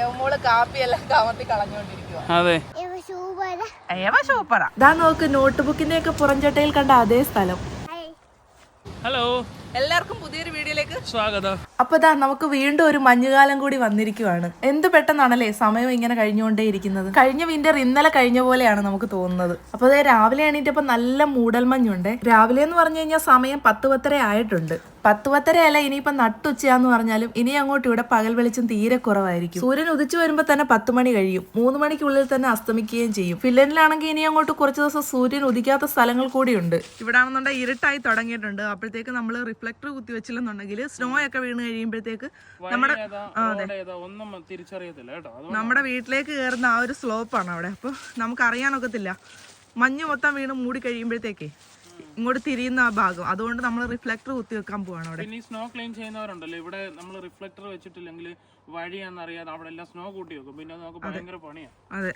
ഏവമോൾ കാപ്പിയെല്ലാം കമത്തി കളഞ്ഞുകൊണ്ടിരിക്കുക അതെ. ഏവ സൂപ്പറാ ദാ നോക്ക് നോട്ട് ബുക്കിന്റെ ഒക്കെ പുറംചട്ടയിൽ കണ്ട അതേ സ്ഥലം. ഹലോ എല്ലാവർക്കും പുതിയൊരു വീഡിയോയിലേക്ക് സ്വാഗതം. അപ്പൊ ദാ നമുക്ക് വീണ്ടും ഒരു മഞ്ഞുകാലം കൂടി വന്നിരിക്കുവാണ്. എന്ത് പെട്ടെന്നാണല്ലേ സമയം ഇങ്ങനെ കഴിഞ്ഞുകൊണ്ടേ ഇരിക്കുന്നത് കഴിഞ്ഞ വിന്റർ ഇന്നലെ കഴിഞ്ഞ പോലെയാണ് നമുക്ക് തോന്നുന്നത്. അപ്പൊ അതെ രാവിലെ എണീറ്റപ്പോ നല്ല മൂടൽമഞ്ഞുണ്ട്. രാവിലെ എന്ന് പറഞ്ഞു കഴിഞ്ഞാൽ സമയം പത്ത് പത്തര ആയിട്ടുണ്ട്. പത്ത് പത്തര അല്ല ഇനിയിപ്പോ നട്ടുച്ചയാന്ന് പറഞ്ഞാലും ഇനി അങ്ങോട്ട് ഇവിടെ പകൽ വെളിച്ചം തീരെ കുറവായിരിക്കും. സൂര്യൻ ഉദിച്ചു വരുമ്പോൾ തന്നെ പത്ത് മണി കഴിയും. മൂന്ന് മണിക്കുള്ളിൽ തന്നെ അസ്തമിക്കുകയും ചെയ്യും. ഫിൻലൻഡിലാണെങ്കിൽ ഇനി അങ്ങോട്ട് കുറച്ച് ദിവസം സൂര്യൻ ഉദിക്കാത്ത സ്ഥലങ്ങൾ കൂടിയുണ്ട് ഇവിടെ ആണെന്നുണ്ടെങ്കിൽ ഇരുട്ടായി തുടങ്ങിയിട്ടുണ്ട്. അപ്പോഴത്തേക്ക് നമ്മൾ റിഫ്ലക്ടർ കുത്തി വെച്ചില്ലെന്നുണ്ടെങ്കിൽ സ്നോ ഒക്കെ വീണ് കഴിയുമ്പോഴത്തേക്ക് നമ്മുടെ നമ്മുടെ വീട്ടിലേക്ക് കയറുന്ന ആ ഒരു സ്ലോപ്പാണ് അവിടെ. അപ്പോൾ നമുക്ക് അറിയാനൊക്കത്തില്ല മഞ്ഞ് മൊത്തം വീണ് മൂടി കഴിയുമ്പോഴത്തേക്കേ ഇങ്ങോട്ട് തിരിയുന്ന ആ ഭാഗം. അതുകൊണ്ട് നമ്മൾ റിഫ്ലക്ടർ കുത്തി വെക്കാൻ പോവാണ് അവിടെ. പിന്നെ ഈ സ്നോ ക്ലീൻ ചെയ്യുന്നവരുണ്ടല്ലോ. ഇവിടെ നമ്മൾ റിഫ്ലക്ടർ വെച്ചിട്ടില്ലെങ്കിൽ വഴിയാണെന്നറിയാതെ അവിടെ എല്ലാം സ്നോ കൂട്ടി വെക്കും. പിന്നെ നമുക്ക് ഭയങ്കര പണിയാണ് അതെ.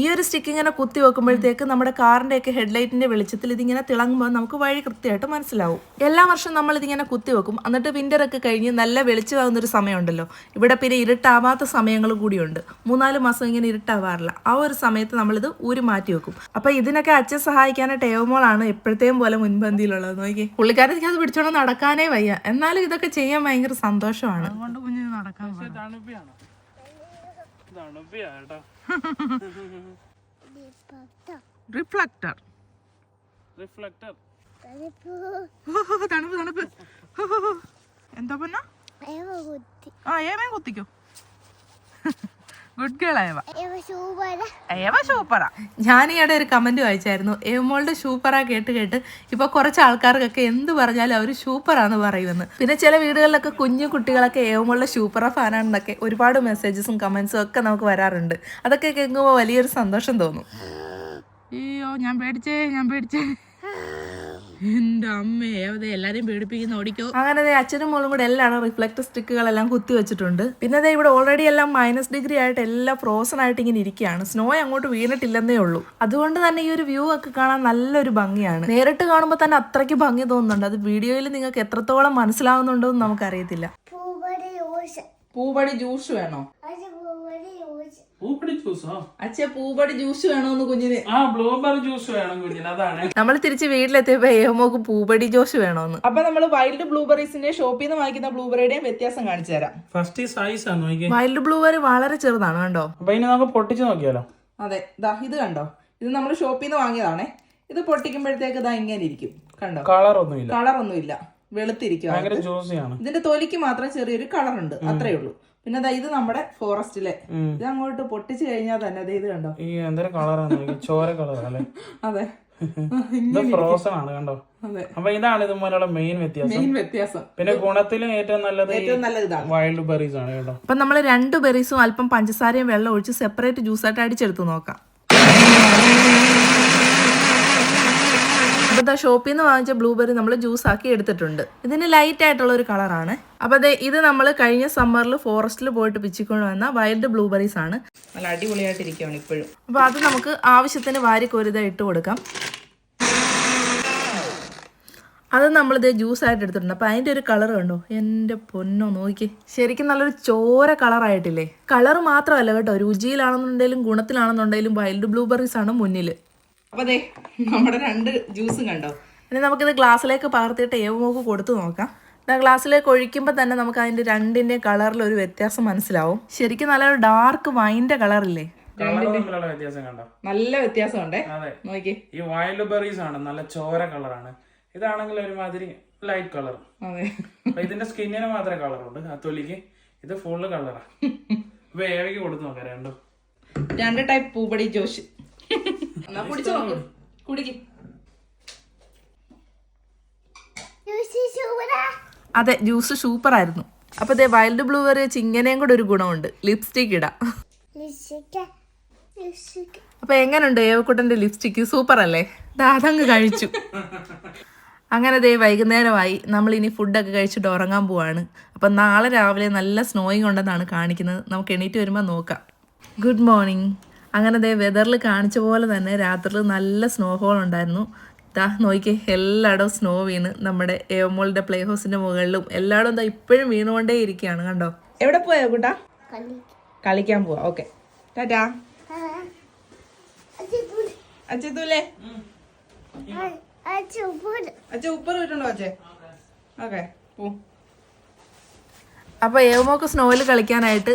ഈ ഒരു സ്റ്റിക്ക് ഇങ്ങനെ കുത്തി വെക്കുമ്പോഴത്തേക്ക് നമ്മുടെ കാറിന്റെ ഒക്കെ ഹെഡ്ലൈറ്റിന്റെ വെളിച്ചത്തിൽ ഇതിങ്ങനെ തിളങ്ങുമ്പോൾ നമുക്ക് വഴി കൃത്യമായിട്ട് മനസ്സിലാവും. എല്ലാ വർഷവും നമ്മൾ ഇതിങ്ങനെ കുത്തി വെക്കും. എന്നിട്ട് വിന്റർ ഒക്കെ കഴിഞ്ഞ് നല്ല വെളിച്ചമാകുന്ന ഒരു സമയമുണ്ടല്ലോ. ഇവിടെ പിന്നെ ഇരുട്ടാവാത്ത സമയങ്ങൾ കൂടിയുണ്ട്. മൂന്നാൽ മാസം ഇങ്ങനെ ഇരുട്ടാവാറില്ല. ആ ഒരു സമയത്ത് നമ്മളിത് ഊരി മാറ്റി വെക്കും. അപ്പൊ ഇതിനൊക്കെ അച്ഛൻ സഹായിക്കാനായിട്ട് ഏവമോളാണ് എപ്പോഴത്തെയും പോലെ മുൻപന്തിയിലുള്ളത് നോക്കി പുള്ളിക്കാരത്തേക്ക് അത് പിടിച്ചോണ്ട് നടക്കാനേ വയ്യ. എന്നാലും ഇതൊക്കെ ചെയ്യാൻ ഭയങ്കര സന്തോഷമാണ്. നടക്കാൻ തണുപ്പിയാണ്? തണുപ്പിയാ കേട്ടോ. റിഫ്ലക്ടർ റിഫ്ലക്ടർ തണുപ്പ് തണുപ്പ്. എന്താ പറഞ്ഞ ആ ഏവൻ കുത്തിക്കോ. ഗുഡ് ഗേൾ ഏവ ഏവ സൂപ്പറാ. ഞാൻ ഈയിടെ ഒരു കമന്റ് വായിച്ചായിരുന്നു. ഏമോളുടെ സൂപ്പറാ കേട്ട് കേട്ട് ഇപ്പൊ കുറച്ച് ആൾക്കാർക്കൊക്കെ എന്ത് പറഞ്ഞാലും അവർ സൂപ്പറാന്ന് പറയുമെന്ന്. പിന്നെ ചില വീടുകളിലൊക്കെ കുഞ്ഞു കുട്ടികളൊക്കെ ഏമോളുടെ സൂപ്പറ ഫാനാണെന്നൊക്കെ ഒരുപാട് മെസ്സേജസും കമന്റ്സും ഒക്കെ നമുക്ക് വരാറുണ്ട്. അതൊക്കെ കേൾക്കുമ്പോൾ വലിയൊരു സന്തോഷം തോന്നും. അയ്യോ ഞാൻ പേടിച്ചേ ഞാൻ പേടിച്ചേ. എന്റെ അമ്മേ അതെ എല്ലാരെയും പേടിപ്പിക്കുന്ന ഓടിക്കോ. അങ്ങനെ ദേ അച്ഛനും മോളും കൂടെ എല്ലാം റിഫ്ലക്ട് സ്റ്റിക്കുകളെല്ലാം കുത്തി വെച്ചിട്ടുണ്ട്. പിന്നെ അതെ ഇവിടെ ഓൾറെഡി എല്ലാം മൈനസ് ഡിഗ്രി ആയിട്ട് എല്ലാം ഫ്രോസൺ ആയിട്ട് ഇങ്ങനെ ഇരിക്കുകയാണ്. സ്നോ അങ്ങോട്ട് വീണിട്ടില്ലെന്നേ ഉള്ളൂ. അതുകൊണ്ട് തന്നെ ഈ ഒരു വ്യൂ ഒക്കെ കാണാൻ നല്ലൊരു ഭംഗിയാണ്. നേരിട്ട് കാണുമ്പോൾ തന്നെ അത്രയ്ക്ക് ഭംഗി തോന്നുന്നുണ്ട്. അത് വീഡിയോയിൽ നിങ്ങൾക്ക് എത്രത്തോളം മനസ്സിലാവുന്നുണ്ടോ എന്ന് നമുക്കറിയത്തില്ല. പൂവടി ജ്യൂസ് വേണോ? പൂപ്പടി ജ്യൂസോ? അച്ഛ പൂപടി ജ്യൂസ് വേണോന്ന് കുഞ്ഞിന്. ആ ബ്ലൂബെറി ജ്യൂസ് വേണം കുഞ്ഞിന് അതാണ്. നമ്മൾ തിരിച്ച് വീട്ടിലെത്തിയപ്പോ ഏമോക്ക് പൂപടി ജ്യൂസ് വേണോന്ന്. അപ്പൊ നമ്മൾ വൈൽഡ് ബ്ലൂബെറീസിന്റെ ഷോപ്പിൽ നിന്ന് വാങ്ങിക്കുന്ന ബ്ലൂബെറിയുടെയും വ്യത്യാസം കാണിച്ചു തരാം. ഫസ്റ്റ് സൈസ് ആണ് നോക്കിയേ? വൈൽഡ് ബ്ലൂബെറി വളരെ ചെറുതാണ് കണ്ടോ? അപ്പൊ ഇനി നമുക്ക് പൊട്ടിച്ച് നോക്കിയാലോ? അതെ ദാ ഇത് കണ്ടോ? ഇത് നമ്മൾ ഷോപ്പിൽ നിന്ന് വാങ്ങിയതാണേ. ഇത് പൊട്ടിക്കുമ്പോഴത്തേക്ക് ഇതാ ഇങ്ങനെ ഇരിക്കും കണ്ടോ? കളർ ഒന്നുമില്ല. കളർ ഒന്നുമില്ല. വെളുത്തിരിക്കും ഇതിന്റെ തൊലിക്ക് മാത്രം ചെറിയൊരു കളർ ഉണ്ട് അത്രേ ഉള്ളൂ. പിന്നെ ദാ ഇത് നമ്മുടെ ഫോറസ്റ്റിലെ. ഇത് അങ്ങോട്ട് പൊട്ടിച്ചു കഴിഞ്ഞാൽ തന്നെ ദേ ഇത് കണ്ടോ? ഈ എന്തൊരു കളറാണ് ചോര കളർ അല്ലേ? അതെ. ഇത് ഫ്രോസൺ ആണ് കണ്ടോ? അതെ. അപ്പൊ ഇതാണ് ഇതുപോലുള്ള മെയിൻ വ്യത്യാസം. മെയിൻ വ്യത്യാസം. പിന്നെ ഗുണത്തിലും ഏറ്റവും നല്ലത് ഏറ്റവും നല്ലത് ഇതാണ്. വൈൽഡ് ബെറീസ് ആണ് കേട്ടോ അപ്പൊ നമ്മൾ രണ്ട് ബെറീസും അല്പം പഞ്ചസാരയും വെള്ളം ഒഴിച്ച് സെപ്പറേറ്റ് ജ്യൂസായിട്ട് അടിച്ചെടുത്ത് നോക്കാം. അപ്പോൾ ഷോപ്പിൽ നിന്ന് വാങ്ങിച്ച ബ്ലൂബെറി നമ്മൾ ജ്യൂസ് ആക്കി എടുത്തിട്ടുണ്ട്. ഇതിന് ലൈറ്റ് ആയിട്ടുള്ള ഒരു കളറാണ്. അപ്പോൾ അതെ ഇത് നമ്മൾ കഴിഞ്ഞ സമ്മറിൽ ഫോറസ്റ്റിൽ പോയിട്ട് പിച്ചിക്കൊണ്ട് വന്ന വൈൽഡ് ബ്ലൂബെറീസ് ആണ്. നല്ല അടിപൊളിയായിട്ടിരിക്കുകയാണ് ഇപ്പോഴും. അപ്പോൾ അത് നമുക്ക് ആവശ്യത്തിന് വാരി കോരിത ഇട്ട് കൊടുക്കാം. അത് നമ്മളിത് ജ്യൂസ് ആയിട്ട് എടുത്തിട്ടുണ്ട്. അപ്പൊ അതിന്റെ ഒരു കളർ കണ്ടോ? എന്റെ പൊന്നോ നോക്കി ശരിക്കും നല്ലൊരു ചോര കളറായിട്ടില്ലേ കളർ മാത്രമല്ല കേട്ടോ. രുചിയിലാണെന്നുണ്ടെങ്കിലും ഗുണത്തിലാണെന്നുണ്ടെങ്കിലും വൈൽഡ് ബ്ലൂബെറീസ് ആണ് മുന്നിൽ അപ്പൊ അതെ നമ്മുടെ രണ്ട് ജ്യൂസും കണ്ടോ? ഇനി നമുക്കിത് ഗ്ലാസ്സിലേക്ക് പകർത്തിയിട്ട് ഏവമോക്ക് കൊടുത്തു നോക്കാം. ഗ്ലാസ്സിലേക്ക് ഒഴിക്കുമ്പോൾ തന്നെ നമുക്ക് അതിന്റെ രണ്ടിന്റെ കളറിൽ ഒരു വ്യത്യാസം മനസ്സിലാവും. ശരിക്കും നല്ലൊരു ഡാർക്ക് വൈന്റെ കളറില്ലേ? നല്ല വ്യത്യാസമുണ്ടേ. നോക്കി ഈ വൈൽഡ് ബെറീസ് ആണ് നല്ല ചോര കളറാണ്. ഇതാണെങ്കിൽ ഒരുമാതിരി ലൈറ്റ് കളർ അതെ. ഇതിന്റെ സ്കിന്നിന് മാത്രമേ കളറുണ്ട് ആ തൊലിക്ക് ഇത് ഫുള്ള് കളറാണ് ഇപ്പൊ ഏവയ്ക്ക് കൊടുത്തു നോക്കാം രണ്ടും. രണ്ട് ടൈപ്പ് പൂപടി ജോഷ് എന്നാ കുടിച്ചു. നോക്കൂ കുടിക്ക്. അതെ ജ്യൂസ് സൂപ്പർ ആയിരുന്നു. അപ്പൊ ദേ വൈൽഡ് ബ്ലൂബെറി വെച്ച് ഇങ്ങനെയും കൂടെ ഒരു ഗുണമുണ്ട്. ലിപ്സ്റ്റിക് ഇടാം. അപ്പൊ എങ്ങനെയുണ്ട് ഏവക്കുട്ടന്റെ ലിപ്സ്റ്റിക് സൂപ്പർ അല്ലേ? ദാ അതങ്ങ് കഴിച്ചു. അങ്ങനെ ദേ വൈകുന്നേരമായി. നമ്മൾ ഇനി ഫുഡൊക്കെ കഴിച്ചിട്ട് ഉറങ്ങാൻ പോവാണ്. അപ്പം നാളെ രാവിലെ നല്ല സ്നോയിങ് ഉണ്ടെന്നാണ് കാണിക്കുന്നത്. നമുക്ക് എണീറ്റ് വരുമ്പോൾ നോക്കാം. ഗുഡ് മോർണിംഗ് അങ്ങനെ ദേ വെതറിൽ കാണിച്ച പോലെ തന്നെ രാത്രിയിൽ നല്ല സ്നോഫോൾ ഉണ്ടായിരുന്നു. ദാ നോക്കിക്കേ എല്ലായിടവും സ്നോ വീണ്. നമ്മുടെ ഏമോളുടെ പ്ലേ ഹൗസിന്റെ മുകളിലും എല്ലായിടവും ദാ ഇപ്പോഴും വീണുകൊണ്ടേ ഇരിക്കുകയാണ് കണ്ടോ? എവിടെ പോയോ കൂട്ടാ? കളിക്കാൻ പോവാ. ഓക്കെ ടാറ്റാ. അച്ഛത്തൂലേ അച്ഛ ഉപ്പർ വീട്ടുണ്ടോ അച്ഛേ ഓക്കെ പോ. അപ്പൊ ഏവമോക്ക് സ്നോയിൽ കളിക്കാനായിട്ട്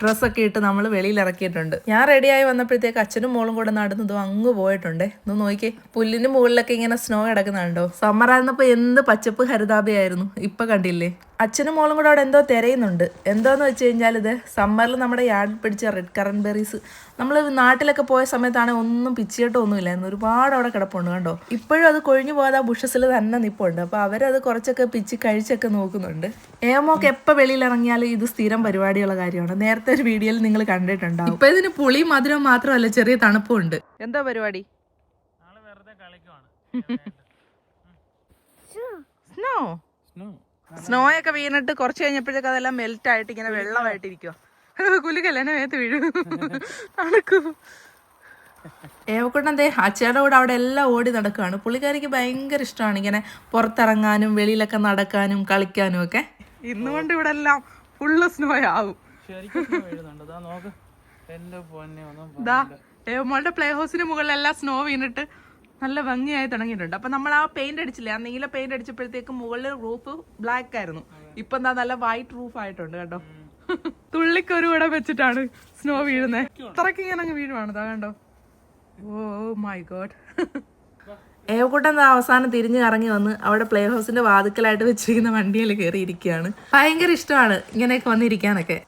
ഡ്രസ്സൊക്കെ ഇട്ട് നമ്മൾ വെളിയിൽ ഇറക്കിയിട്ടുണ്ട് ഞാൻ റെഡിയായി വന്നപ്പോഴത്തേക്ക് അച്ഛനും മോളും കൂടെ നടന്നതും അങ്ങ് പോയിട്ടുണ്ട്. ഒന്ന് നോക്കി പുല്ലിന് മുകളിലൊക്കെ ഇങ്ങനെ സ്നോ കിടക്കുന്നുണ്ടോ? സമ്മർ ആയിരുന്നപ്പോ എന്ത് പച്ചപ്പ് ഹരിതാപയായിരുന്നു ഇപ്പൊ കണ്ടില്ലേ? അച്ഛനും മോളും കൂടെ അവിടെ എന്തോ തിരയുന്നുണ്ട്. എന്തോന്ന് വെച്ച് കഴിഞ്ഞാൽ ഇത് സമ്മറിൽ നമ്മുടെ യാർഡിൽ പിടിച്ച റെഡ് കറൻ ബെറീസ് നമ്മൾ നാട്ടിലൊക്കെ പോയ സമയത്താണ് ഒന്നും പിച്ചിട്ടോ ഒന്നുമില്ലായിരുന്നു ഒരുപാട് അവിടെ കിടപ്പുണ്ട് കണ്ടോ? ഇപ്പോഴും അത് കൊഴിഞ്ഞു പോകാതെ ആ ബുഷസിൽ തന്നെ നിപ്പുണ്ട്. അപ്പോൾ അവരത് കുറച്ചൊക്കെ പിച്ചി കഴിച്ചൊക്കെ നോക്കുന്നുണ്ട്. ഏമോക്ക് എപ്പോൾ വെളിയിൽ ഇറങ്ങിയാൽ ഇത് സ്ഥിരം പരിപാടിയുള്ള കാര്യമാണ്. നേരത്തെ ഒരു വീഡിയോയിൽ നിങ്ങൾ കണ്ടിട്ടുണ്ടാവും. ഇപ്പൊ ഇതിന് പുളി മധുരം മാത്രമല്ല ചെറിയ തണുപ്പും ഉണ്ട് എന്താ പരിപാടി? നാളെ വെറുതെ കളിക്കുവാണ്. Snow snow. സ്നോ. ഒക്കെ വീണിട്ട് കുറച്ച് കഴിഞ്ഞപ്പോഴത്തേക്ക് അതെല്ലാം മെൽറ്റ് ആയിട്ട് ഇങ്ങനെ വെള്ളമായിട്ടിരിക്കുക കുലുക്കല്ല എന്നെ വേത്ത് വീഴും. തണുക്കൂ. ഏവക്കുട്ടൻ ദേ അച്ഛയുടെ കൂടെ അവിടെ എല്ലാം ഓടി നടക്കുകയാണ് പുള്ളിക്കാരിക്ക് ഭയങ്കര ഇഷ്ടമാണ് ഇങ്ങനെ പുറത്തിറങ്ങാനും വെളിയിലൊക്കെ നടക്കാനും കളിക്കാനും ഒക്കെ. ഇന്നുകൊണ്ട് ഇവിടെ എല്ലാം ഫുള്ള് സ്നോ ആവും. പ്ലേ ഹൗസിന് മുകളിലെല്ലാം സ്നോ വീണിട്ട് നല്ല ഭംഗിയായി തുടങ്ങിയിട്ടുണ്ട്. അപ്പൊ നമ്മൾ ആ പെയിന്റ് അടിച്ചില്ലേ? ആ നീല പെയിന്റ് അടിച്ചപ്പോഴത്തേക്ക് മുകളിൽ റൂഫ് ബ്ലാക്ക് ആയിരുന്നു. ഇപ്പൊ എന്താ നല്ല വൈറ്റ് റൂഫ് ആയിട്ടുണ്ട് കേട്ടോ. തുള്ളിക്കൊരു കൂടെ വെച്ചിട്ടാണ് സ്നോ വീഴുന്നത്. അത്രയ്ക്ക് ഇങ്ങനെ അങ്ങ് വീഴുവാണ്. കണ്ടോ? ഓ മൈ ഗോഡ് ഏവക്കുട്ടൻ ദാ അവസാനം തിരിഞ്ഞു കറങ്ങി വന്ന് അവിടെ പ്ലേ ഹൗസിന്റെ വാതുക്കലായിട്ട് വെച്ചിരിക്കുന്ന വണ്ടിയിൽ കയറി ഇരിക്കുകയാണ് ഭയങ്കര ഇഷ്ടമാണ് ഇങ്ങനെയൊക്കെ വന്നിരിക്കാനൊക്കെ.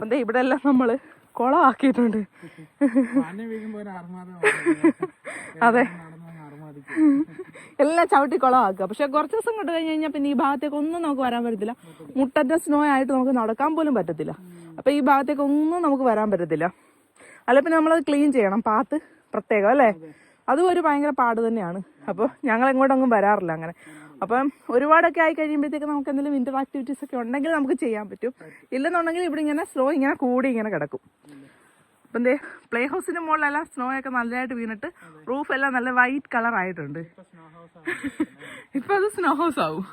അപ്പം ഇവിടെ എല്ലാം നമ്മൾ കൊളമാക്കിയിട്ടുണ്ട്. അതെ. എല്ലാം ചവിട്ടി കുളമാക്കുക. പക്ഷെ കുറച്ച് ദിവസം കൊണ്ട് കഴിഞ്ഞ് കഴിഞ്ഞാൽ പിന്നെ ഈ ഭാഗത്തേക്ക് ഒന്നും നമുക്ക് വരാൻ പറ്റത്തില്ല. മുട്ടന്റെ സ്നോ ആയിട്ട് നമുക്ക് നടക്കാൻ പോലും പറ്റത്തില്ല. അപ്പൊ ഈ ഭാഗത്തേക്ക് ഒന്നും നമുക്ക് വരാൻ പറ്റത്തില്ല. അല്ല പിന്നെ നമ്മളത് ക്ലീൻ ചെയ്യണം. പാത്ത് പ്രത്യേകം അല്ലേ? അതും ഒരു ഭയങ്കര പാട് തന്നെയാണ്. അപ്പോൾ ഞങ്ങൾ എങ്ങോട്ടൊന്നും വരാറില്ല അങ്ങനെ. അപ്പം ഒരുപാടൊക്കെ ആയി കഴിയുമ്പോഴത്തേക്ക് നമുക്ക് എന്തെങ്കിലും ഇന്ററാക്ടിവിറ്റീസ് ആക്ടിവിറ്റീസ് ഒക്കെ ഉണ്ടെങ്കിൽ നമുക്ക് ചെയ്യാൻ പറ്റും. ഇല്ലെന്നുണ്ടെങ്കിൽ ഇവിടെ ഇങ്ങനെ സ്നോ ഇങ്ങനെ കൂടി ഇങ്ങനെ കിടക്കും. അപ്പം എന്തേ പ്ലേ ഹൗസിന് മുകളിലെല്ലാം സ്നോ ഒക്കെ നല്ലതായിട്ട് വീണിട്ട് റൂഫ് എല്ലാം നല്ല വൈറ്റ് കളർ ആയിട്ടുണ്ട്. ഇപ്പൊ അത് സ്നോ ഹൗസ് ആവും.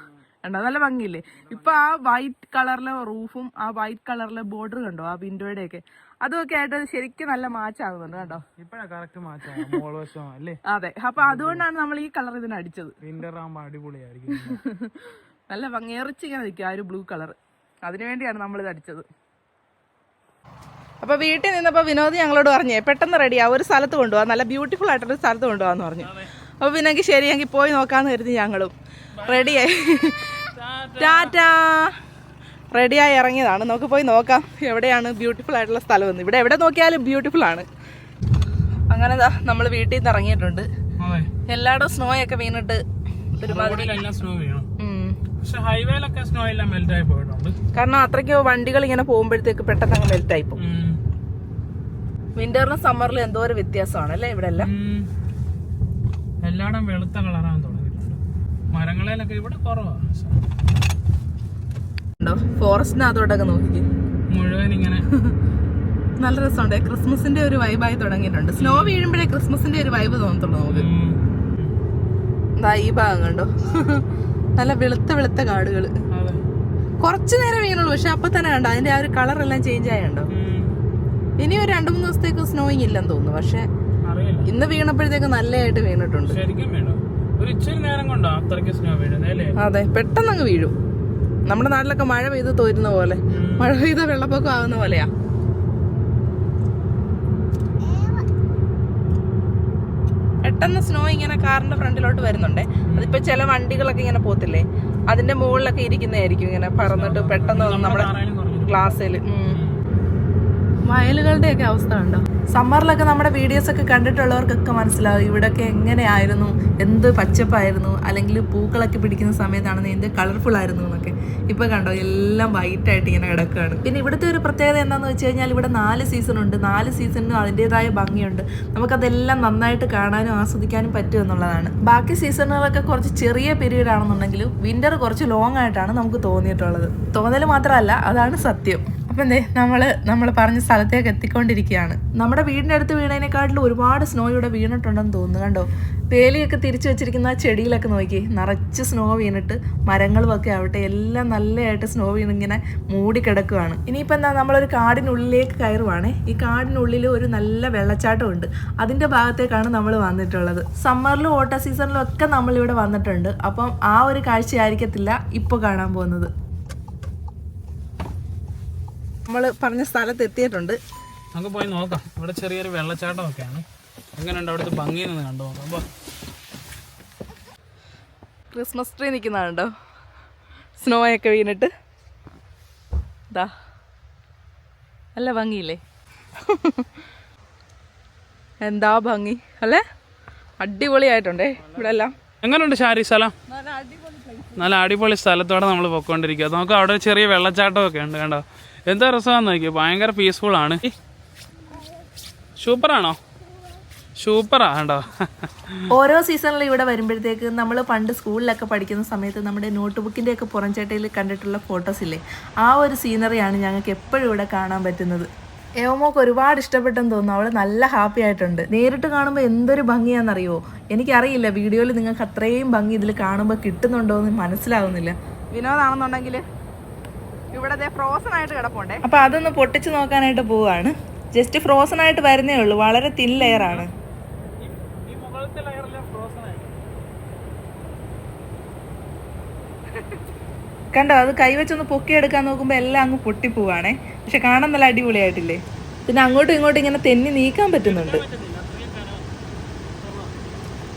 കണ്ടോ? നല്ല ഭംഗിയില്ലേ? ഇപ്പൊ ആ വൈറ്റ് കളറിലെ റൂഫും ആ വൈറ്റ് കളറിലെ ബോർഡർ കണ്ടോ? ആ വിൻഡോയുടെ ഒക്കെ അതൊക്കെ ആയിട്ട് ശരിക്കും നല്ല മാച്ച്. ആകുന്നുണ്ട് കേട്ടോ ഇപ്പോഴാണ് അതെ. അപ്പൊ അതുകൊണ്ടാണ് നമ്മൾ ഈ കളർ ഇതിന് അടിച്ചത്. വിന്റർ അടിപൊളിയായിരിക്കും നല്ല ഭംഗിയറിച്ചിങ്ങനെ നിൽക്കും ആ ഒരു ബ്ലൂ കളർ അതിനുവേണ്ടിയാണ് നമ്മൾ ഇത് അടിച്ചത്. അപ്പൊ വീട്ടിൽ നിന്നപ്പോ വിനോദ് ഞങ്ങളോട് പറഞ്ഞു പെട്ടെന്ന് റെഡിയാ ഒരു സ്ഥലത്ത് കൊണ്ടുപോകാം നല്ല ബ്യൂട്ടിഫുൾ ആയിട്ടൊരു സ്ഥലത്ത് കൊണ്ടുപോകാന്ന് പറഞ്ഞു. അപ്പൊ പിന്നെ ശരിയാക്കി ശരിയെങ്കിൽ പോയി നോക്കാന്ന് കരുതി ഞങ്ങളും. റെഡിയായി ടാറ്റാ റെഡിയായി ഇറങ്ങിയതാണ്. നമുക്ക് പോയി നോക്കാം എവിടെയാണ് ബ്യൂട്ടിഫുൾ ആയിട്ടുള്ള സ്ഥലം എന്ന്. ഇവിടെ എവിടെ നോക്കിയാലും ബ്യൂട്ടിഫുൾ ആണ്. അങ്ങനെ നമ്മൾ വീട്ടിൽ നിന്ന് ഇറങ്ങിയിട്ടുണ്ട്. എല്ലായിടും സ്നോ ഒക്കെ വീണിട്ട് ഒരുമാതിരി സ്നോ വീണു. ഉം. ഹൈവേയിലൊക്കെ സ്നോ എല്ലാം മെൽറ്റ് ആയി പോയിട്ടുണ്ട്. കാരണം അത്രയ്ക്ക് വണ്ടികൾ ഇങ്ങനെ പോകുമ്പോഴത്തേക്ക് പെട്ടെന്ന് അങ്ങ് മെൽറ്റ് ആയി പോകും വിന്ററിലും വിന്ററിനും സമ്മറിലും എന്തോ ഒരു വ്യത്യാസമാണ് അല്ലേ ഇവിടെ എല്ലാം. എല്ലായിടം വെളുത്ത കളറാൻ തുടങ്ങിയിട്ടുണ്ട്. മരങ്ങളിലൊക്കെ ഇവിടെ കുറവാ. പക്ഷെ ഉണ്ടോ? ഫോറസ്റ്റിനകത്തോട്ടൊക്കെ നോക്കി മുഴുവൻ ഇങ്ങനെ നല്ല രസമുണ്ട്. ക്രിസ്മസിന്റെ ഒരു വൈബായി തുടങ്ങിയിട്ടുണ്ട്. സ്നോ വീഴുമ്പോഴേ ക്രിസ്മസിന്റെ ഒരു വൈബ് തോന്നത്തുള്ളൂ നമുക്ക്. ദാ ഈ ഭാഗം കണ്ടോ? നല്ല വെളുത്ത വെളുത്ത കാടുകൾ കുറച്ചു നേരം വീണുള്ളൂ. പക്ഷെ അപ്പൊ തന്നെ കണ്ടോ? അതിന്റെ ആ ഒരു കളർ എല്ലാം ചേഞ്ച് ആയുണ്ടോ ഇനി ഒരു രണ്ടു മൂന്ന് ദിവസത്തേക്ക് സ്നോയിങ് ഇല്ലെന്ന് തോന്നുന്നു. പക്ഷെ ഇന്ന് വീണപ്പോഴത്തേക്ക് നല്ലതായിട്ട് വീണിട്ടുണ്ട്. അതെ പെട്ടെന്ന് അങ്ങ് വീഴും. നമ്മുടെ നാട്ടിലൊക്കെ മഴ പെയ്ത് തോരുന്ന പോലെ. മഴ പെയ്ത വെള്ളപ്പൊക്കം ആവുന്ന പോലെയാ. പെട്ടെന്ന് സ്നോ ഇങ്ങനെ കാറിന്റെ ഫ്രണ്ടിലോട്ട് വരുന്നുണ്ടേ. അതിപ്പോ ചില വണ്ടികളൊക്കെ ഇങ്ങനെ പോത്തില്ലേ അതിന്റെ മുകളിലൊക്കെ ഇരിക്കുന്നതായിരിക്കും ഇങ്ങനെ പറന്നിട്ട് പെട്ടെന്ന് നമ്മുടെ ഗ്ലാസ്സിൽ വയലുകളുടെ ഒക്കെ അവസ്ഥ ഉണ്ടോ സമ്മറിലൊക്കെ നമ്മുടെ വീഡിയോസ് ഒക്കെ കണ്ടിട്ടുള്ളവർക്കൊക്കെ മനസ്സിലാവും ഇവിടെയൊക്കെ എങ്ങനെയായിരുന്നു എന്ത് പച്ചപ്പായിരുന്നു അല്ലെങ്കിൽ പൂക്കളൊക്കെ പിടിക്കുന്ന സമയത്താണെന്ന് എന്ത് കളർഫുൾ ആയിരുന്നു എന്നൊക്കെ. ഇപ്പൊ കണ്ടോ എല്ലാം വൈറ്റ് ആയിട്ട് ഇങ്ങനെ കിടക്കുകയാണ് പിന്നെ ഇവിടുത്തെ ഒരു പ്രത്യേകത എന്താണെന്ന് വെച്ച് കഴിഞ്ഞാൽ ഇവിടെ നാല് സീസൺ ഉണ്ട്. നാല് സീസണിനും അതിന്റെതായ ഭംഗിയുണ്ട്. നമുക്കതെല്ലാം നന്നായിട്ട് കാണാനും ആസ്വദിക്കാനും പറ്റും എന്നുള്ളതാണ്. ബാക്കി സീസണുകളൊക്കെ കുറച്ച് ചെറിയ പീരീഡ് ആണെന്നുണ്ടെങ്കിലും വിന്റർ കുറച്ച് ലോങ് ആയിട്ടാണ് നമുക്ക് തോന്നിയിട്ടുള്ളത്. തോന്നൽ മാത്രമല്ല അതാണ് സത്യം. അപ്പം എന്തേ നമ്മൾ നമ്മൾ പറഞ്ഞ സ്ഥലത്തേക്ക് എത്തിക്കൊണ്ടിരിക്കുകയാണ്. നമ്മുടെ വീടിന്റെ അടുത്ത് വീണതിനെക്കാട്ടിലും ഒരുപാട് സ്നോ ഇവിടെ വീണിട്ടുണ്ടെന്ന് തോന്നുന്നു. കണ്ടോ? വേലിയൊക്കെ തിരിച്ചു വെച്ചിരിക്കുന്ന ആ ചെടിയിലൊക്കെ നോക്കി. നിറച്ച് സ്നോ വീണിട്ട് മരങ്ങളും ഒക്കെ ആവട്ടെ എല്ലാം നല്ലതായിട്ട് സ്നോ വീണിങ്ങനെ ഇങ്ങനെ മൂടി കിടക്കുകയാണ് ഇനിയിപ്പോൾ എന്താ നമ്മളൊരു കാടിനുള്ളിലേക്ക് കയറുവാണ്. ഈ കാടിനുള്ളിൽ ഒരു നല്ല വെള്ളച്ചാട്ടമുണ്ട്. അതിന്റെ ഭാഗത്തേക്കാണ് നമ്മൾ വന്നിട്ടുള്ളത്. സമ്മറിലും ഓട്ട സീസണിലും ഒക്കെ നമ്മളിവിടെ വന്നിട്ടുണ്ട്. അപ്പം ആ ഒരു കാഴ്ചയായിരിക്കത്തില്ല ഇപ്പോൾ കാണാൻ പോകുന്നത്. നമ്മൾ പറഞ്ഞ സ്ഥലത്ത് എത്തിയിട്ടുണ്ട്. നമുക്ക് പോയി നോക്കാം. ഇവിടെ ചെറിയൊരു വെള്ളച്ചാട്ടം ഒക്കെയാണ് എങ്ങനെയുണ്ട് അവിടുത്തെ ഭംഗി നിന്ന് കണ്ടു നോക്കാം. അപ്പോൾ ക്രിസ്മസ് ട്രീ നിൽക്കുന്നതാണ്ടോ സ്നോ ഒക്കെ വീണിട്ട്. ഇതാ നല്ല ഭംഗിയില്ലേ? എന്താ ഭംഗി? അല്ലേ? അടിപൊളിയായിട്ടുണ്ടേ. ഇവിടെ എല്ലാം എങ്ങനെയുണ്ട് ഷാരി സ്ഥലം? നല്ല അടിപൊളി സ്ഥലത്തോടെ നമ്മൾ പൊക്കോണ്ടിരിക്കുക നമുക്ക് അവിടെ ചെറിയ വെള്ളച്ചാട്ടമൊക്കെ ഉണ്ട് കണ്ടോ? എന്താ രസമാണെന്ന് നോക്കിയോ. ഭയങ്കര ആണ്. സൂപ്പറാണോ? സൂപ്പറാ കണ്ടോ. ഓരോ സീസണിലും ഇവിടെ വരുമ്പോഴത്തേക്ക് നമ്മൾ പണ്ട് സ്കൂളിലൊക്കെ പഠിക്കുന്ന സമയത്ത് നമ്മുടെ നോട്ട് ബുക്കിന്റെ ഒക്കെ പുറംചേട്ടയിൽ കണ്ടിട്ടുള്ള ഫോട്ടോസ് ഇല്ലേ? ആ ഒരു സീനറിയാണ് ഞങ്ങൾക്ക് എപ്പോഴും ഇവിടെ കാണാൻ പറ്റുന്നത്. ഏവമോക്ക് ഒരുപാട് ഇഷ്ടപ്പെട്ടെന്ന് തോന്നുന്നു. അവൾ നല്ല ഹാപ്പി ആയിട്ടുണ്ട്. നേരിട്ട് കാണുമ്പോൾ എന്തൊരു ഭംഗിയാണെന്നറിയോ എനിക്കറിയില്ല. വീഡിയോയിൽ നിങ്ങൾക്ക് അത്രയും ഭംഗി ഇതിൽ കാണുമ്പോൾ കിട്ടുന്നുണ്ടോ എന്ന് മനസ്സിലാവുന്നില്ല. വിനോദാണെന്നുണ്ടെങ്കിൽ ഇവിടെ ഫ്രോസൺ ആയിട്ട് കിടപ്പുണ്ടേ. അപ്പോൾ അതൊന്ന് പൊട്ടിച്ച് നോക്കാനായിട്ട് പോവാണ്. ജസ്റ്റ് ഫ്രോസൺ ആയിട്ട് വരുന്നേ ഉള്ളൂ. വളരെ തിൻ ലെയർ ആണ്. കണ്ടോ അത് കൈവച്ചൊന്ന് പൊക്കിയെടുക്കാൻ നോക്കുമ്പോൾ എല്ലാം അങ്ങ് പൊട്ടിപ്പോവാണേ. പക്ഷെ കാണാൻ നല്ല അടിപൊളിയായിട്ടില്ലേ? പിന്നെ അങ്ങോട്ടും ഇങ്ങോട്ടും ഇങ്ങനെ തെന്നി നീക്കാൻ പറ്റുന്നുണ്ട്.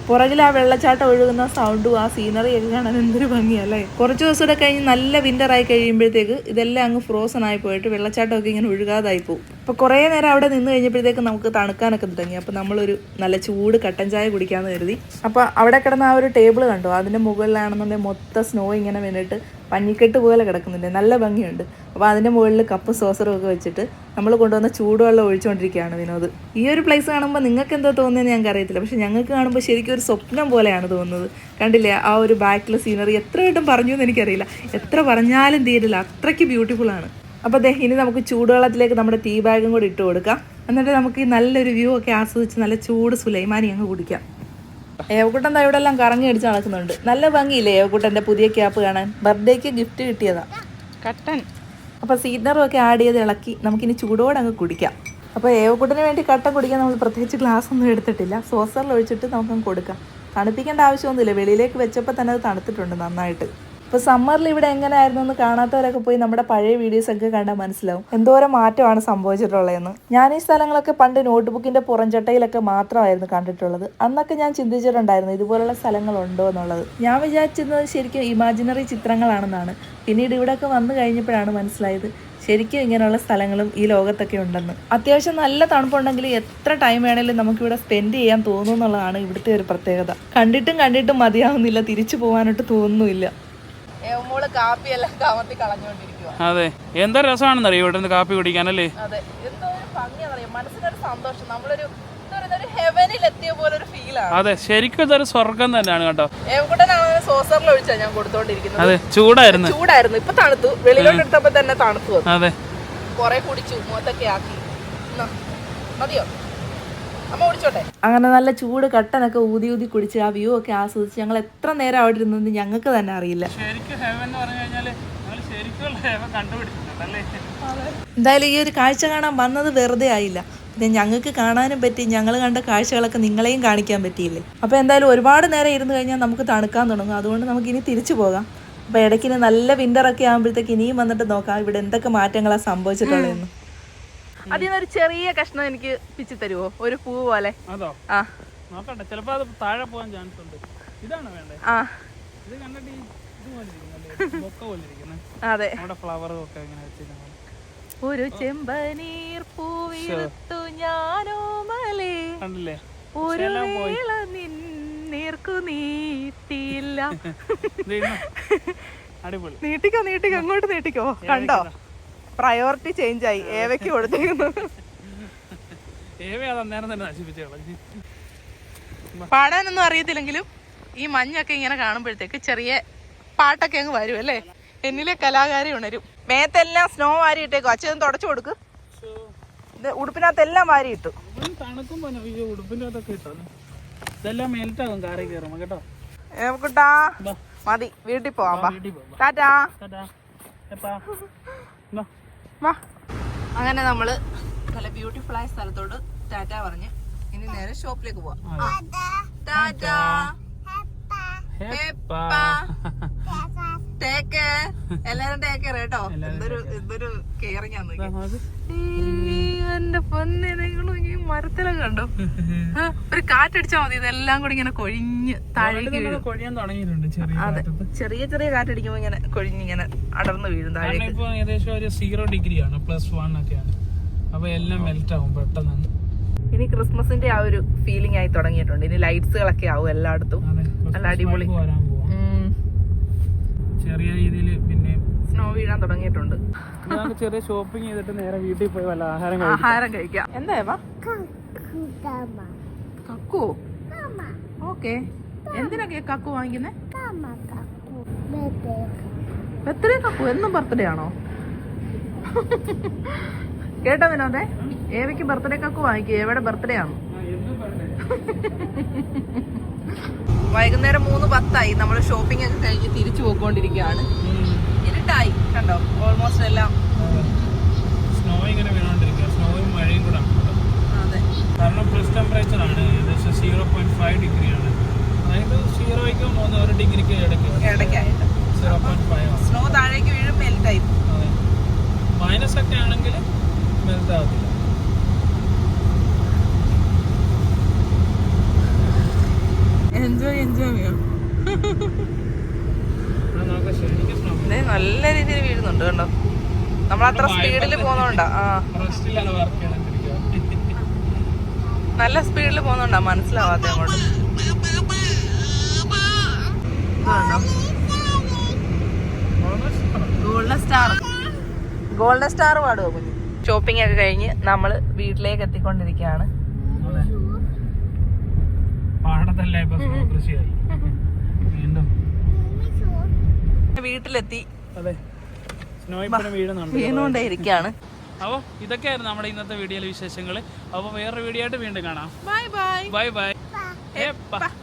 പുറകിൽ ആ വെള്ളച്ചാട്ടം ഒഴുകുന്ന സൗണ്ടും ആ സീനറി ഒക്കെ കാണാൻ എന്തൊരു ഭംഗിയല്ലേ? കുറച്ച് ദിവസം കൂടെ കഴിഞ്ഞ് നല്ല വിന്റർ ആയി കഴിയുമ്പോഴത്തേക്ക് ഇതെല്ലാം അങ്ങ് ഫ്രോസൺ ആയി പോയിട്ട് വെള്ളച്ചാട്ടമൊക്കെ ഇങ്ങനെ ഒഴുകാതായി പോകും അപ്പോൾ കുറേ നേരം അവിടെ നിന്ന് കഴിഞ്ഞപ്പോഴത്തേക്ക് നമുക്ക് തണുക്കാനൊക്കെ തുടങ്ങി. അപ്പോൾ നമ്മളൊരു നല്ല ചൂട് കട്ടൻ ചായ കുടിക്കാമെന്ന് കരുതി. അപ്പോൾ അവിടെ കിടന്ന ആ ഒരു ടേബിൾ കണ്ടോ. അതിന്റെ മുകളിലാണെന്നുണ്ടെങ്കിൽ മൊത്തം സ്നോ ഇങ്ങനെ വേണ്ടിയിട്ട് പഞ്ഞിക്കെട്ട് പോലെ കിടക്കുന്നുണ്ട്. നല്ല ഭംഗിയുണ്ട്. അപ്പോൾ അതിന്റെ മുകളിൽ കപ്പ് സോസറും ഒക്കെ വെച്ചിട്ട് നമ്മൾ കൊണ്ടുവന്ന ചൂടുവെള്ളം ഒഴിച്ചുകൊണ്ടിരിക്കുകയാണ് വിനോദ്. ഈ ഒരു പ്ലേസ് കാണുമ്പോൾ നിങ്ങൾക്ക് എന്തോ തോന്നുന്നതെന്ന് ഞങ്ങൾക്ക് അറിയത്തില്ല. പക്ഷേ ഞങ്ങൾക്ക് കാണുമ്പോൾ ശരിക്കും ഒരു സ്വപ്നം പോലെയാണ് തോന്നുന്നത്. കണ്ടില്ലേ? ആ ഒരു ബാക്കിലെ സീനറി എത്ര വട്ടം പറഞ്ഞു എന്ന് എനിക്കറിയില്ല. എത്ര പറഞ്ഞാലും തീരില്ല. അത്രയ്ക്ക് ബ്യൂട്ടിഫുൾ ആണ്. അപ്പോൾ ദേ ഇനി നമുക്ക് ചൂടുവെള്ളത്തിലേക്ക് നമ്മുടെ ടീ ബാഗും കൂടി ഇട്ട് കൊടുക്കാം. എന്നിട്ട് നമുക്ക് ഈ നല്ലൊരു വ്യൂ ഒക്കെ ആസ്വദിച്ച് നല്ല ചൂട് സുലൈമാനി അങ്ങ് കുടിക്കാം. ഏവക്കുട്ടൻ ദാ ഇവിടെ എല്ലാം കറങ്ങി അടിച്ച് നടക്കുന്നുണ്ട്. നല്ല ഭംഗിയില്ലേ ഏവക്കുട്ടന്റെ പുതിയ ക്യാപ്പ് കാണാൻ? ബർത്ത്ഡേക്ക് ഗിഫ്റ്റ് കിട്ടിയതാ. കട്ടൻ. അപ്പോൾ സീറ്റ്നറും ഒക്കെ ആഡ് ചെയ്ത് ഇളക്കി നമുക്കിനി ചൂടോടെ അങ്ങ് കുടിക്കാം. അപ്പോൾ ഏവക്കുട്ടന് വേണ്ടി കട്ടൻ കുടിക്കാൻ നമ്മൾ പ്രത്യേകിച്ച് ഗ്ലാസ് ഒന്നും എടുത്തിട്ടില്ല. സോസറിൽ ഒഴിച്ചിട്ട് നമുക്കങ്ങ് കൊടുക്കാം. തണുപ്പിക്കേണ്ട ആവശ്യമൊന്നുമില്ല. വെളിയിലേക്ക് വെച്ചപ്പോൾ തന്നെ അത് തണുത്തിട്ടുണ്ട് നന്നായിട്ട്. ഇപ്പോൾ സമ്മറിൽ ഇവിടെ എങ്ങനെയായിരുന്നു എന്ന് കാണാത്തവരൊക്കെ പോയി നമ്മുടെ പഴയ വീഡിയോസ് ഒക്കെ കണ്ടാൽ മനസ്സിലാവും. എന്തോരം മാറ്റമാണ് സംഭവിച്ചിട്ടുള്ളതെന്ന്. ഞാൻ ഈ സ്ഥലങ്ങളൊക്കെ പണ്ട് നോട്ട്ബുക്കിന്റെ പുറംചട്ടയിലൊക്കെ മാത്രമായിരുന്നു കണ്ടിട്ടുള്ളത്. അന്നൊക്കെ ഞാൻ ചിന്തിച്ചിട്ടുണ്ടായിരുന്നു ഇതുപോലുള്ള സ്ഥലങ്ങൾ ഉണ്ടോ എന്നുള്ളത്. ഞാൻ വിചാരിച്ചിരുന്നത് ശരിക്കും ഇമാജിനറി ചിത്രങ്ങളാണെന്നാണ്. പിന്നീട് ഇവിടെയൊക്കെ വന്നു കഴിഞ്ഞപ്പോഴാണ് മനസ്സിലായത് ശരിക്കും ഇങ്ങനെയുള്ള സ്ഥലങ്ങളും ഈ ലോകത്തൊക്കെ ഉണ്ടെന്ന്. അത്യാവശ്യം നല്ല തണുപ്പുണ്ടെങ്കിൽ എത്ര ടൈം വേണേലും നമുക്കിവിടെ സ്പെൻഡ് ചെയ്യാൻ തോന്നുന്നുള്ളതാണ് ഇവിടുത്തെ ഒരു പ്രത്യേകത. കണ്ടിട്ടും കണ്ടിട്ടും മതിയാവുന്നില്ല തിരിച്ചു പോകാനായിട്ട് തോന്നുന്നില്ല ഏവമോൾ കാപ്പിയെല്ലാം കമത്തി കളഞ്ഞുകൊണ്ടിരിക്കുക അതെ. എന്താ രസമാണെന്നറിയോ ഇവിടെ നിന്ന് കാപ്പി കുടിക്കാനല്ലേ? അതെ. എന്തോ ഒരു ഭംഗിയാണെന്നറിയോ? മനസ്സിനൊരു സന്തോഷം. നമ്മളൊരു അതെ. ശരിക്കും ഇതൊരു സ്വർഗം തന്നെയാണ് കേട്ടോ. സോസറിൽ ഒഴിച്ചാ ഞാൻ കൊടുത്തോണ്ടിരിക്കുന്നത്? അതെ. ചൂടായിരുന്നു. ചൂടായിരുന്നു. ഇപ്പൊ തണുത്തു. വെളിയിലോട്ട് എടുത്തപ്പോ തന്നെ തണുത്തു അതെ. കുറെ കുടിച്ചു. മുഖത്തൊക്കെ ആക്കി. മതിയോ? അങ്ങനെ നല്ല ചൂട് കട്ടനൊക്കെ ഊതി ഊതി കുടിച്ച് ആ വ്യൂ ഒക്കെ ആസ്വദിച്ച് ഞങ്ങൾ എത്ര നേരം അവിടെ ഇരുന്നെന്ന് ഞങ്ങൾക്ക് തന്നെ അറിയില്ല. എന്തായാലും ഈ ഒരു കാഴ്ച കാണാൻ വന്നത് വെറുതെ ആയില്ല. പിന്നെ ഞങ്ങൾക്ക് കാണാനും പറ്റി ഞങ്ങൾ കണ്ട കാഴ്ചകളൊക്കെ നിങ്ങളെയും കാണിക്കാൻ പറ്റിയില്ലേ? അപ്പോൾ എന്തായാലും ഒരുപാട് നേരം ഇരുന്ന് കഴിഞ്ഞാൽ നമുക്ക് തണുക്കാൻ തുടങ്ങും. അതുകൊണ്ട് നമുക്ക് ഇനി തിരിച്ചു പോകാം. അപ്പോൾ ഇടയ്ക്കിന് നല്ല വിന്ററൊക്കെ ആകുമ്പോഴത്തേക്ക് ഇനിയും വന്നിട്ട് നോക്കാം ഇവിടെ എന്തൊക്കെ മാറ്റങ്ങളാണ് സംഭവിച്ചിട്ടുള്ളതെന്ന്. അതിൽ നിന്നൊരു ചെറിയ കഷ്ണം എനിക്ക് പിച്ചി തരുവോ? ഒരു പൂ പോലെ. അതോ? ആ. നോക്കട്ടെ ചിലപ്പോ അത് താഴെ പോകാൻ ചാൻസ് ഉണ്ട്. ഇതാണ് ആ. ഇത് കണ്ടിട്ട് അതെ. ഫ്ലവറും ഒക്കെ ഇങ്ങനെ ഒരു ചെമ്പനീർ പൂവിരുത്തു ഞാനോ മലേ. കണ്ടില്ലേ? ഒരു വേള നിന്നീർക്കു നീട്ടിയില്ല. അടിപൊളി. നീട്ടിക്കോ നീട്ടിക്കോ അങ്ങോട്ട് നീട്ടിക്കോ. കണ്ടോ? പ്രയോറിറ്റി ചേഞ്ച് ആയി. ഏവയ്ക്ക് കൊടുത്തേക്കുന്നു. പാടാനൊന്നും അറിയത്തില്ലെങ്കിലും ഈ മഞ്ഞൊക്കെ ഇങ്ങനെ കാണുമ്പോഴത്തേക്ക് ചെറിയ പാട്ടൊക്കെ അങ്ങ് വരും അല്ലേ? എന്നിലെ കലാകാരി ഉണരും. മേത്തെല്ലാം സ്നോ വാരി ഇട്ടേക്കും അച്ഛൻ തുടച്ചു കൊടുക്ക്. ഇത് ഉടുപ്പിനകത്തെല്ലാം വാരി ഇട്ടു തണുക്കുമ്പോ ഈ ഉടുപ്പിന്റെ അകത്തൊക്കെ ഇട്ടാണ്. ഇതെല്ലാം മെൽറ്റാകും കാറിൽ കേട്ടോ? ഏമക്കുട്ടാ മതി വീട്ടിൽ പോവാം ടാറ്റാ. വാ. അങ്ങനെ നമ്മൾ നല്ല ബ്യൂട്ടിഫുൾ ആയ സ്ഥലത്തോട് ടാറ്റ പറഞ്ഞ് ഇനി നേരെ ഷോപ്പിലേക്ക് പോവാം. ടാറ്റാ. ടേക്ക്. എല്ലാരും ടേക്ക് കെയർ കേട്ടോ. എന്തൊരു എന്തൊരു കെയറിങ് ആണ്. എന്റെ പൊന്നെ നിങ്ങളും ഈ മരത്തിലൊക്കെ കണ്ടോ? ഒരു കാറ്റടിച്ചാ മതി. ഇതെല്ലാം കൂടി ഇങ്ങനെ കൊഴിഞ്ഞ് താഴേക്ക് അതെ. ചെറിയ ചെറിയ കാറ്റടിക്കുമ്പോ ഇങ്ങനെ കൊഴിഞ്ഞിങ്ങനെ അടർന്ന് വീഴും താഴേക്ക്. ഏകദേശം ഒരു സീറോ ഡിഗ്രിയാണ് പ്ലസ് വൺ ഒക്കെയാണ്. അപ്പൊ എല്ലാം മെൽറ്റ് ആവും പെട്ടെന്ന്. ഇനി ക്രിസ്മസിന്റെ ആ ഒരു ഫീലിംഗ് ആയി തുടങ്ങിയിട്ടുണ്ട്. ഇനി ലൈറ്റ്സുകളൊക്കെ ആവും എല്ലായിടത്തും. നല്ല അടിപൊളി. ചെറിയ രീതിയിൽ പിന്നെ സ്നോ വീഴാൻ തുടങ്ങിയിട്ടുണ്ട്. ചെറിയ ഷോപ്പിംഗ് ചെയ്തിട്ട് നേരെ വീട്ടിൽ പോയി വല്ല ആഹാരം ആഹാരം കഴിക്കാം. എന്താ? കക്കു? ഓക്കെ. എന്തിനൊക്കെ കക്കു വാങ്ങിക്കുന്നേ? ബർത്ത്ഡേ കക്കു. എന്നും ബർത്ത്ഡേ ആണോ? കേട്ടോ വിനോദേ ഏവയ്ക്ക് ബർത്ത്ഡേ കക്ക് വാങ്ങിക്കും. ഏവയുടെ ബർത്ത്ഡേ ആണ് വൈകുന്നേരം മൂന്ന് പത്തായി. നമ്മൾ ഷോപ്പിംഗ് ഒക്കെ കഴിഞ്ഞ് തിരിച്ചു പോയിക്കൊണ്ടിരിക്കുകയാണ്. ഇരുട്ടായി. കണ്ടോ? ഓൾമോസ്റ്റ് എല്ലാം. സ്നോ ഇങ്ങനെ വീണോണ്ടിരിക്കുക സ്നോയും മഴയും കൂടെ അതെ. കാരണം പ്ലസ് ടെമ്പറേച്ചർ ആണ്. ഏകദേശം സീറോ പോയിന്റ് ഫൈവ് ഡിഗ്രിയാണ് അതായത് സീറോയ്ക്കും മൂന്ന് ഒരു ഡിഗ്രിക്ക് ഇടയ്ക്ക് ഇടയ്ക്കായിട്ട്. സീറോ പോയിന്റ് ഫൈവ് സ്നോ താഴേക്ക് വീഴും മെൽറ്റ് ആയി മൈനസ് ഒക്കെ ആണെങ്കിൽ മെൽറ്റ് ആവത്തില്ല എൻജോയ് എൻജോയ് ചെയ്യാം അത് നമുക്ക് ശരിക്കും സ്നോ ഇത് നല്ല രീതിയിൽ വീഴുന്നുണ്ട് കണ്ടോ? നമ്മൾ അത്ര സ്പീഡിൽ പോകുന്നോണ്ടാ. ആ. നല്ല സ്പീഡിൽ പോകുന്നോണ്ടാ മനസ്സിലാവാത്ത അങ്ങോട്ട്. ഗോൾഡൻ സ്റ്റാർ ഗോൾഡൻ സ്റ്റാർ പാടുവോ കുഞ്ഞു? ഷോപ്പിംഗ് ഒക്കെ കഴിഞ്ഞ് നമ്മൾ വീട്ടിലേക്ക് എത്തിക്കൊണ്ടിരിക്കുകയാണ്. വീട്ടിലെത്തി. അതെ. സ്നോ ഇപ്പോഴും വീഴുന്നുണ്ട്. വീണുകൊണ്ടേ ഇരിക്കുകയാണ് അപ്പോൾ ഇതൊക്കെയായിരുന്നു നമ്മുടെ ഇന്നത്തെ വീഡിയോയിലെ വിശേഷങ്ങൾ അപ്പോൾ വേറൊരു വീഡിയോ ആയിട്ട് വീണ്ടും കാണാം. Bye bye bye. ബൈ